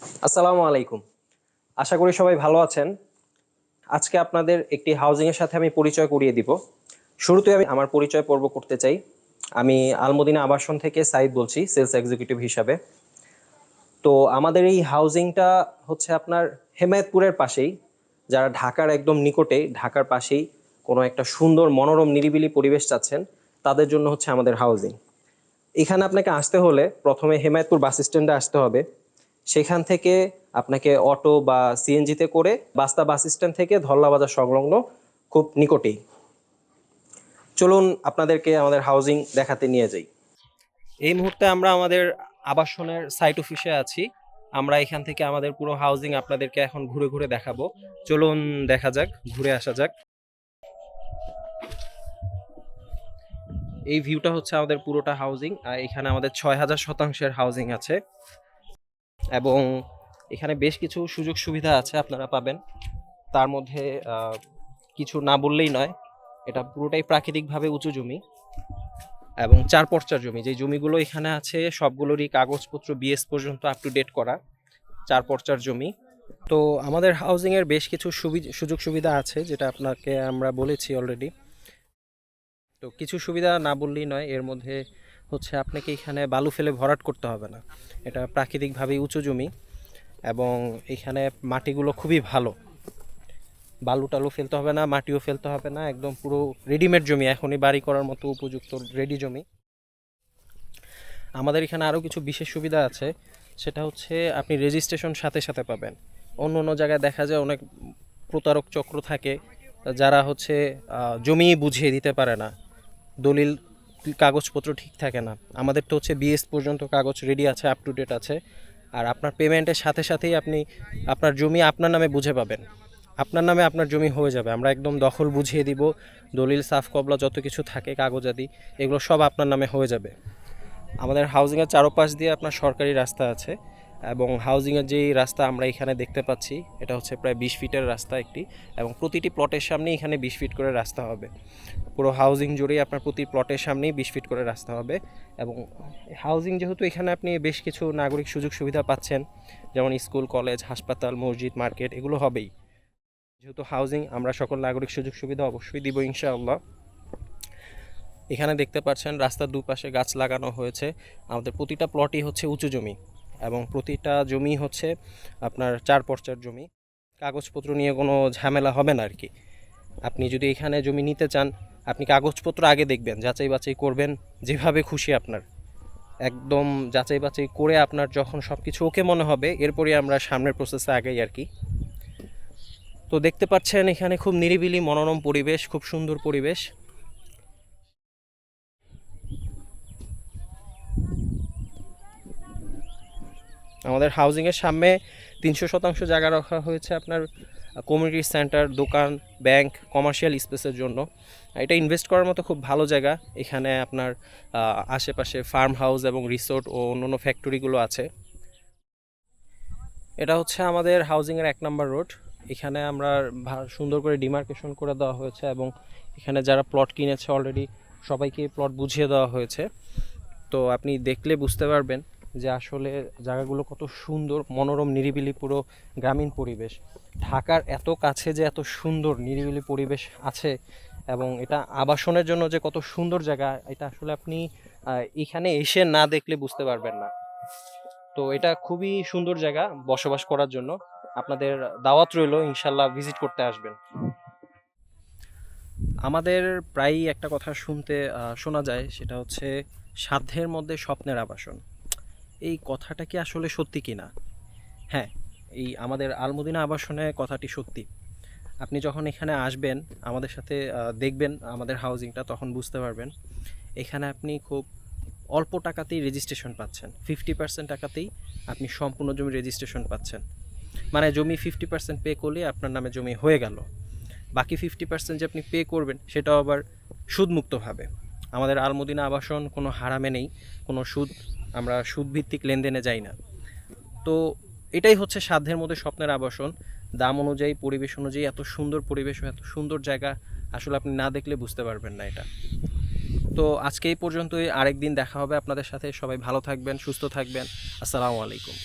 আসসালামু আলাইকুম। আশা করি সবাই ভালো আছেন। আজকে আপনাদের একটি হাউজিং এর সাথে আমি পরিচয় করিয়ে দিব। শুরুতে আমি আমার পরিচয় পর্ব করতে চাই। আমি আলমদিনা আবাসন থেকে সাইদ বলছি সেলস এক্সিকিউটিভ হিসাবে। তো আমাদের এই হাউজিংটা হচ্ছে আপনার হেমায়তপুরের পাশেই, যারা ঢাকার একদম নিকটে, ঢাকার পাশেই কোনো একটা সুন্দর মনোরম নিরিবিলি পরিবেশ চাচ্ছেন, তাদের জন্য হচ্ছে আমাদের হাউজিং এখানে আপনাকে আসতে হলে প্রথমে হেমায়তপুর বাস স্ট্যান্ডে আসতে হবে। সেখান থেকে আপনাকে অটো বা সিএনজিতে করে বাস্তা বাস স্ট্যান্ড থেকে ধল্লা বাজার সংলগ্ন খুব নিকটেই। চলুন আপনাদেরকে আমাদের হাউজিং দেখাতে নিয়ে যাই। এই মুহূর্তে আমরা আমাদের আবাসনের সাইট অফিসে আছি। আমরা এখান থেকে আমাদের পুরো হাউজিং আপনাদেরকে এখন ঘুরে ঘুরে দেখাবো। চলুন দেখা যাক, ঘুরে আসা যাক। এই ভিউটা হচ্ছে আমাদের পুরোটা হাউজিং, আর এখানে আমাদের ছয় হাজার শতাংশের হাউজিং আছে। এবং এখানে বেশ কিছু সুযোগ সুবিধা আছে আপনারা পাবেন। তার মধ্যে কিছু না বললেই নয়, এটা পুরোটাই প্রাকৃতিকভাবে উঁচু জমি এবং চার পর্চার জমি। যে জমিগুলো এখানে আছে, সবগুলোরই কাগজপত্র বিএস পর্যন্ত আপ টু ডেট করা চার পর্চার জমি। তো আমাদের হাউজিং এর বেশ কিছু সুযোগ সুবিধা আছে, যেটা আপনাকে আমরা বলেছি অলরেডি তো কিছু সুবিধা না বললেই নয়, এর মধ্যে হচ্ছে আপনাকে এখানে বালু ফেলে ভরাট করতে হবে না। এটা প্রাকৃতিকভাবেই উঁচু জমি এবং এখানে মাটিগুলো খুবই ভালো। বালু টালু ফেলতে হবে না, মাটিও ফেলতে হবে না, একদম পুরো রেডিমেড জমি, এখনই বাড়ি করার মতো উপযুক্ত রেডি জমি। আমাদের এখানে আরও কিছু বিশেষ সুবিধা আছে, সেটা হচ্ছে আপনি রেজিস্ট্রেশন সাথে সাথে পাবেন। অন্য অন্য জায়গায় দেখা যায় অনেক প্রতারক চক্র থাকে, যারা হচ্ছে জমি বুঝিয়ে দিতে পারে না। দলিল কাগজপত্র ঠিক থাকে না। আমাদের তো হচ্ছে বিএস পর্যন্ত কাগজ রেডি আছে আপ টু ডেট আছে। আর আপনার পেমেন্টের সাথে সাথেই আপনি আপনার জমি আপনার নামে বুঝে পাবেন। আপনার নামে আপনার জমি হয়ে যাবে। আমরা একদম দখল বুঝিয়ে দিব। দলিল, সাফ কবলা, যত কিছু থাকে কাগজাদি এগুলো সব আপনার নামে হয়ে যাবে। আমাদের হাউজিংয়ের চারোপাশ দিয়ে আপনার সরকারি রাস্তা আছে। এবং হাউজিংয়ের যেই রাস্তা আমরা এখানে দেখতে পাচ্ছি, এটা হচ্ছে প্রায় বিশ ফিটের রাস্তা একটি এবং প্রতিটি প্লটের সামনে এখানে বিশ ফিট করে রাস্তা হবে। পুরো হাউজিং জুড়েই আপনার প্রতি প্লটের সামনেই বিশ ফিট করে রাস্তা হবে এবং হাউজিং যেহেতু এখানে আপনি বেশ কিছু নাগরিক সুযোগ সুবিধা পাচ্ছেন, যেমন স্কুল কলেজ হাসপাতাল, মসজিদ মার্কেট এগুলো হবেই। যেহেতু হাউজিং আমরা সকল নাগরিক সুযোগ সুবিধা অবশ্যই দিব ইনশাআল্লাহ। এখানে দেখতে পাচ্ছেন রাস্তার দুপাশে গাছ লাগানো হয়েছে। আমাদের প্রতিটা প্লটই হচ্ছে উঁচু জমি। এবং প্রতিটা জমি হচ্ছে আপনার চার পর্চার জমি। কাগজপত্র নিয়ে কোনো ঝামেলা হবে না আর কি আপনি যদি এখানে জমি নিতে চান, আপনি কাগজপত্র আগে দেখবেন, যাচাই বাছাই করবেন, যেভাবে খুশি আপনার। একদম যাচাই বাছাই করে আপনার যখন সব কিছু ওকে মনে হবে, এরপরই আমরা সামনের প্রসেসে আগেই আর কি তো দেখতে পাচ্ছেন এখানে খুব নিরিবিলি, মনোরম পরিবেশ, খুব সুন্দর পরিবেশ। আমাদের হাউজিংয়ের সামনে তিনশো শতাংশ জায়গা রাখা হয়েছে আপনার কমিউনিটি সেন্টার দোকান ব্যাংক কমার্শিয়াল স্পেসের জন্য। এটা ইনভেস্ট করার মতো খুব ভালো জায়গা। এখানে আপনার আশেপাশে ফার্ম হাউস এবং রিসোর্ট ও অন্যান্য ফ্যাক্টরিগুলো আছে। এটা হচ্ছে আমাদের হাউজিংয়ের এক নম্বর রোড এখানে আমরা সুন্দর করে ডিমার্কেশন করে দেওয়া হয়েছে এবং এখানে যারা প্লট কিনেছে অলরেডি সবাইকে প্লট বুঝিয়ে দেওয়া হয়েছে। তো আপনি দেখলে বুঝতে পারবেন। যে আসলে জায়গাগুলো কত সুন্দর, মনোরম, নিরিবিলি পুরো গ্রামীণ পরিবেশ। ঢাকার এত কাছে যে এত সুন্দর, নিরিবিলি পরিবেশ আছে এবং এটা আবাসনের জন্য যে কত সুন্দর জায়গা, এটা আসলে আপনি এখানে এসে না দেখলে বুঝতে পারবেন না। তো এটা খুবই সুন্দর জায়গা বসবাস করার জন্য। আপনাদের দাওয়াত রইল ইনশাল্লাহ ভিজিট করতে আসবেন। আমাদের প্রায়ই একটা কথা শুনতে শোনা যায়, সেটা হচ্ছে সাধ্যের মধ্যে স্বপ্নের আবাসন। এই কথাটা কি আসলে সত্যি কি না হ্যাঁ এই আমাদের আলমদিনা আবাসনে কথাটি সত্যি। আপনি যখন এখানে আসবেন, আমাদের সাথে দেখবেন আমাদের হাউজিংটা তখন বুঝতে পারবেন। এখানে আপনি খুব অল্প টাকাতেই রেজিস্ট্রেশন পাচ্ছেন। ফিফটি পার্সেন্ট টাকাতেই আপনি সম্পূর্ণ জমি রেজিস্ট্রেশন পাচ্ছেন। মানে জমি ফিফটি পার্সেন্ট পে করলে আপনার নামে জমি হয়ে গেল। বাকি ফিফটি পার্সেন্ট যে আপনি পে করবেন, সেটাও আবার সুদমুক্তভাবে। আমাদের আলমদিনা আবাসন কোনো হারামে নেই, কোনো সুদ, আমরা সুদভিত্তিক লেনদেনে যাই না। তো এটাই হচ্ছে সাধ্যের মধ্যে স্বপ্নের আবাসন। দাম অনুযায়ী, পরিবেশ অনুযায়ী এত সুন্দর পরিবেশ এত সুন্দর জায়গা, আসলে আপনি না দেখলে বুঝতে পারবেন না এটা। তো আজকে এই পর্যন্তই, আরেকদিন দেখা হবে আপনাদের সাথে। সবাই ভালো থাকবেন, সুস্থ থাকবেন। আসসালামু আলাইকুম।